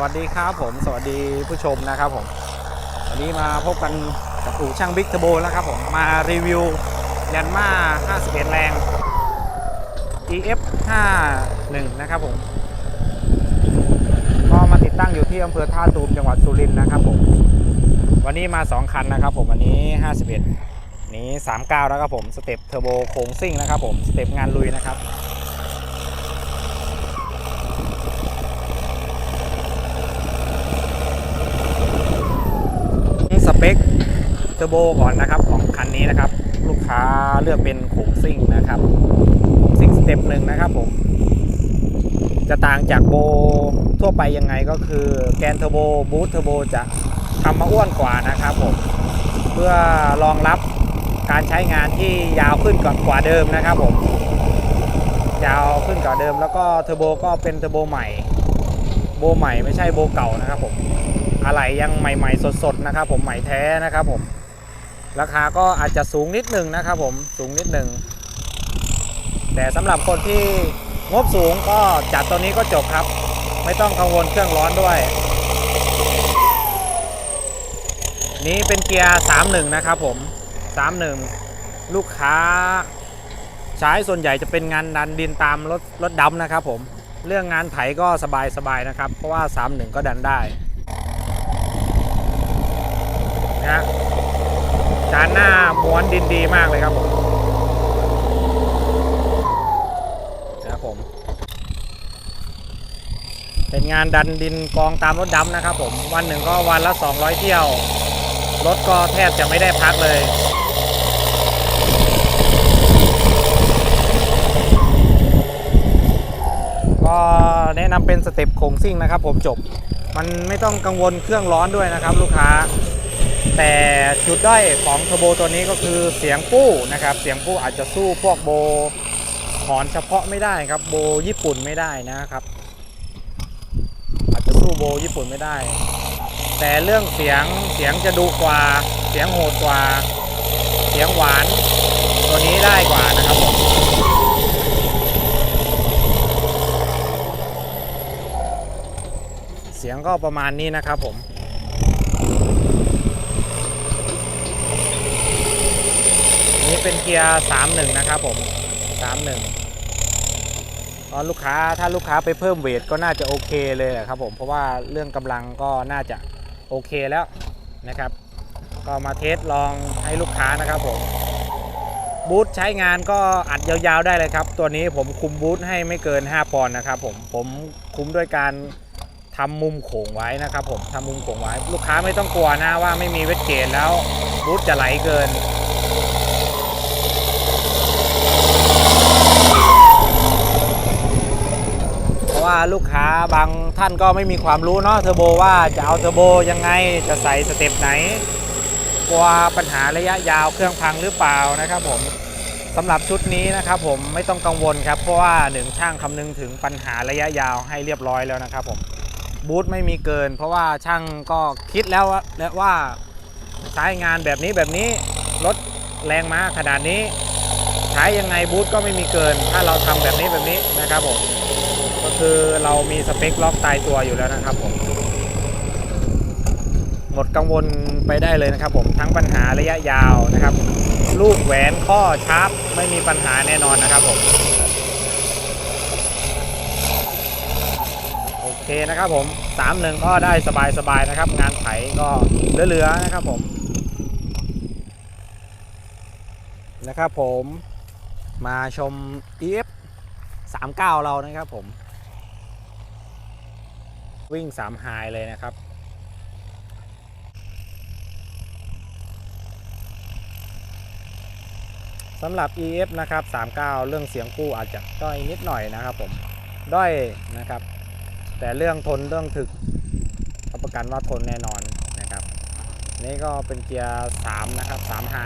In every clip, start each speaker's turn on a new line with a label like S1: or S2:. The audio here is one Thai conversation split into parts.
S1: วัสดีครับผมสวัสดีผู้ชมนะครับผมวันนี้มาพบกันกับอู่ช่างบิ๊กเทอร์โบแล้วครับผมมารีวิวยันมา51 แรง EF 51นะครับผมก็มาติดตั้งอยู่ที่อำเภอท่าตูมจังหวัดสุรินทร์นะครับผมวันนี้มา 2 คันนะครับผมวันนี้ 51 นี้ 39 แล้วครับผมสเต็ปเทอร์โบโค้งซิ่งนะครับผมสเต็ปงานลุยนะครับ สเปค เทอร์โบก่อนนะครับของคันนี้นะครับ ลูกค้าเลือกเป็นโขงซิ่งนะครับซิ่งสเต็ปหนึ่งนะครับผม จะต่างจากโบทั่วไปยังไงก็คือแกนเทอร์โบบูทเทอร์โบจะทำมาอ้วนกว่านะครับผม เพื่อรองรับการใช้งานที่ยาวขึ้นกว่าเดิมนะครับผม ยาวขึ้นกว่าเดิม แล้วก็เทอร์โบก็เป็นเทอร์โบใหม่ โบใหม่ไม่ใช่โบเก่านะครับผม อะไหล่ยังใหม่ ๆ สดๆนะครับผมใหม่แท้นะครับผม ราคาก็อาจจะสูงนิดหนึ่งนะครับผมสูงนิดหนึ่งแต่สำหรับคนที่งบสูงก็จัดตัวนี้ก็จบครับ ไม่ต้องกังวลเครื่องร้อนด้วย นี้เป็นเกียร์ 31 นะครับผม 31 ลูกค้าใช้ส่วนใหญ่จะเป็นงานดันดินตามรถรถดำนะครับผมเรื่องงานไถก็สบายๆนะครับ เพราะว่า 31 ก็ดันได้นะ จานหน้าม้วนดินดีมากเลยครับผมนะครับผม เป็นงานดันดินกองตามรถดำนะครับผม วันหนึ่งก็วันละ 200 เที่ยว รถก็แทบจะไม่ได้พักเลยก็แนะนำเป็นสเต็ปโคงซิ่งนะครับผมจบ มันไม่ต้องกังวลเครื่องร้อนด้วยนะครับลูกค้า แต่จุดด้อยของเทอร์โบตัวนี้ก็คือเสียงปู้นะครับ เสียงปู้อาจจะสู้พวกโบหอนเฉพาะไม่ได้ครับ โบญี่ปุ่นไม่ได้นะครับ อาจจะสู้โบญี่ปุ่นไม่ได้ แต่เรื่องเสียงเสียงจะดุกว่า เสียงโหดกว่า เสียงหวาน ตัวนี้ได้กว่านะครับผมเสียงก็ประมาณนี้นะครับผม นี่ เป็นเกียร์31นะครับผม31ตอนลูกค้าถ้าลูกค้าไปเพิ่มเวทก็น่าจะโอเคเลยแหละครับผมเพราะว่าเรื่องกำลังก็น่าจะโอเคแล้วนะครับ ก็มาเทสลองให้ลูกค้านะครับผมบูทใช้งานก็อัดยาวๆได้เลยครับ ตัวนี้ผมคุมบูทให้ไม่เกิน 5 ปอนด์นะครับผมผมคุมด้วยการทำมุมโขงไว้นะครับผมทำมุมโขงไว้ ลูกค้าไม่ต้องกลัวนะว่าไม่มีเวทเกจแล้วบูทจะไหลเกิน เพราะ ว่าลูกค้าบางท่านก็ไม่มีความรู้เนาะเทอร์โบว่าจะเอาเทอร์โบยังไงจะใส่สเต็ปไหนกลัวปัญหาระยะยาวเครื่องพังหรือเปล่านะครับผมสำหรับชุดนี้นะครับผมไม่ต้องกังวลครับเพราะว่าหนึ่งช่างคำนึงถึงปัญหาระยะยาวให้เรียบร้อยแล้วนะครับผมบูทไม่มีเกิน เพราะว่าช่างก็คิดแล้วว่าแล้วว่าใช้งานแบบนี้แบบนี้รถแรงม้าขนาดนี้ ใช้ยังไงบูทก็ไม่มีเกิน ถ้าเราทำแบบนี้แบบนี้นะครับผม ก็คือเรามีสเปคล็อกตายตัวอยู่แล้วนะครับผมหมดกังวลไปได้เลยนะครับผมทั้งปัญหาระยะยาวนะครับ ลูกแหวนข้อชาร์ปไม่มีปัญหาแน่นอนนะครับผมโอเคนะครับผมสามหนึ่งก็ได้สบายๆนะครับ งานไถก็เหลือๆนะครับผมนะครับผมมาชม EF 39 เรานะครับผม วิ่ง3ไฮเลยนะครับ สำหรับ EF นะครับ 39 เรื่องเสียงกู้อาจจะด้อยนิดหน่อยนะครับผมด้อยนะครับ แต่เรื่องทนเรื่องถึกรับประกันว่าทนแน่นอนนะครับ นี่ก็เป็นเกียร์ 3 นะครับ3ไฮ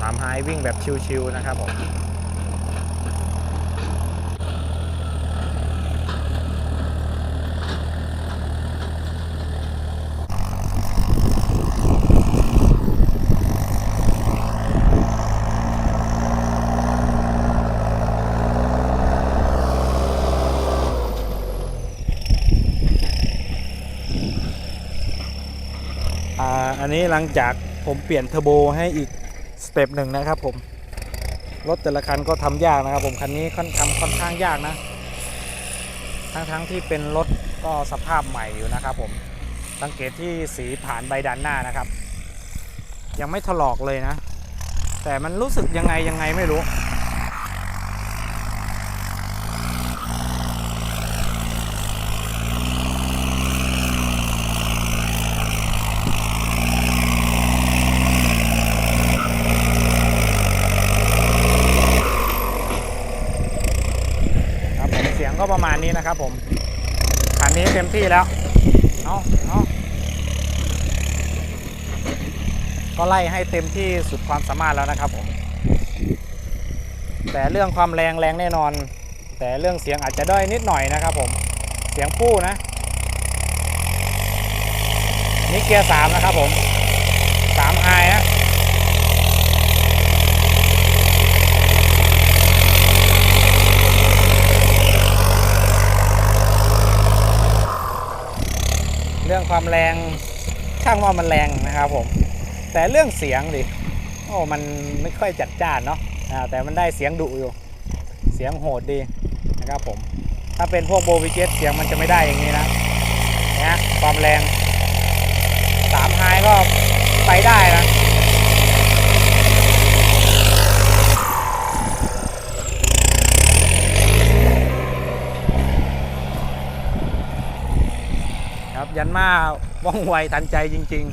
S1: สามไฮวิ่งแบบชิวๆนะครับผม อันนี้หลังจากผมเปลี่ยนเทอร์โบให้อีกสเต็ปหนึ่งนะครับผม รถแต่ละคันก็ทำยากนะครับผมคันนี้ค่อนทำค่อนข้างยากนะ ทั้งทั้งที่เป็นรถก็สภาพใหม่อยู่นะครับผม สังเกตที่สีผ่านใบดันหน้านะครับ ยังไม่ถลอกเลยนะ แต่มันรู้สึกยังไงยังไงไม่รู้ ครับผมเสียงก็ ประมาณนี้นะครับผมคันนี้เต็มที่แล้วเอาเอาก็ไล่ให้เต็มที่สุดความสามารถแล้วนะครับผมแต่เรื่องความแรงแรงแน่นอน แต่เรื่องเสียงอาจจะด้อยนิดหน่อยนะครับผมเสียงปู้นะนี่เกียร์สามนะครับผมสามไฮนะ เรื่อง ความแรงช่างว่ามันแรงนะครับผม แต่เรื่องเสียงดิโอ้มันไม่ค่อยจัดจ้านเนาะแต่มันได้เสียงดุอยู่ เสียงโหดดีนะครับผม ถ้าเป็นพวกโบวิเจตเสียงมันจะไม่ได้อย่างนี้นะนะความแรงสามไฮก็ไปได้นะ ครับ ยันมาว่องไวทันใจจริง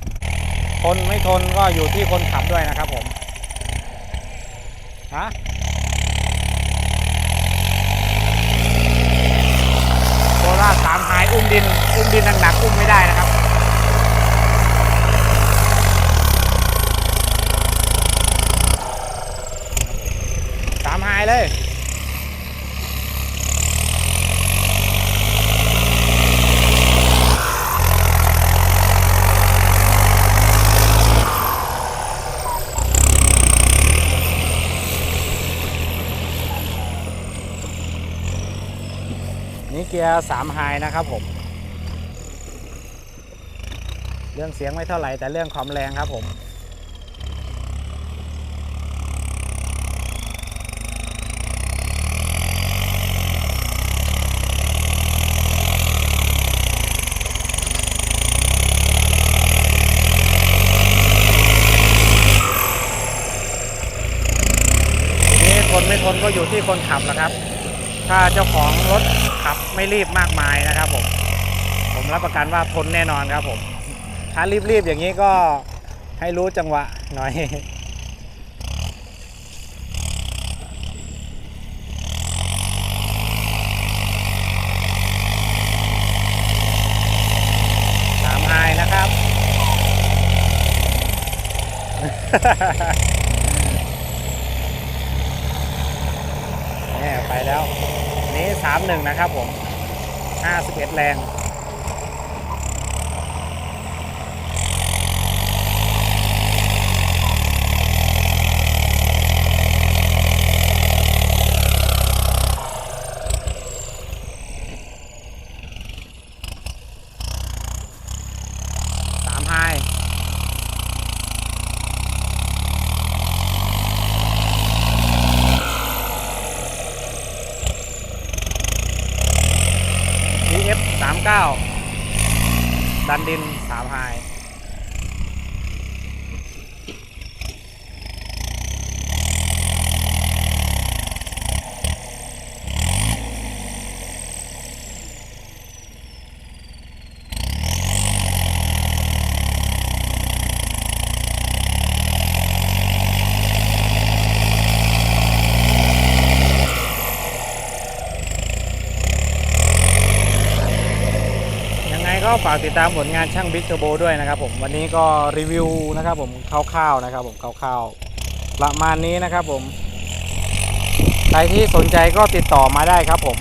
S1: ๆ ทนไม่ทนก็อยู่ที่คนขับด้วยนะครับผมฮะโคราชสามหายอุ้มดิน อุ้มดินหนักๆอุ้มไม่ได้นะครับ สามหายเลย นี่เกียร์สามไฮนะครับผม เรื่องเสียงไม่เท่าไหร่ แต่เรื่องความแรงครับผมนี้ทนไม่ทนก็อยู่ที่คนขับนะครับ ถ้าเจ้าของรถขับไม่รีบมากมายนะครับผม ผมรับประกันว่าทนแน่นอนครับผม ถ้ารีบๆอย่างนี้ก็ให้รู้จังหวะหน่อยสามไฮนะครับ นี่ไปแล้วนี้สามหนึ่งนะครับผมห้าสิบเอ็ดแรง สามไฮ สามเก้าดันดินสามไฮก็ ฝากติดตามผลงานช่างบิ๊กเทอร์โบด้วยนะครับผมวันนี้ก็รีวิวนะครับผมคร่าวๆนะครับผมคร่าวๆประมาณนี้นะครับผมใครที่สนใจก็ติดต่อมาได้ครับผม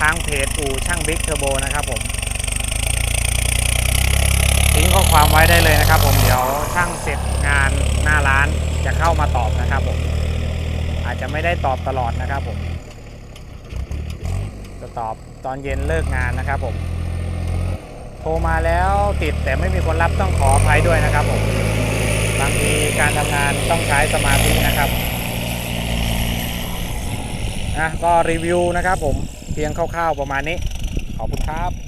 S1: ทางเพจอู่ช่างบิ๊กเทอร์โบนะครับผมทิ้งข้อความไว้ได้เลยนะครับ ผมเดี๋ยวช่างเสร็จงานหน้าร้านจะเข้ามาตอบนะครับผมอาจจะไม่ได้ตอบตลอดนะครับผมจะตอบตอนเย็นเลิกงานนะครับผม โทรมาแล้วติดแต่ไม่มีคนรับต้องขออภัยด้วยนะครับผมบางทีการทำงานต้องใช้สมาธินะครับนะก็รีวิวนะครับผมเพียงคร่าวๆประมาณนี้ ขอบคุณครับ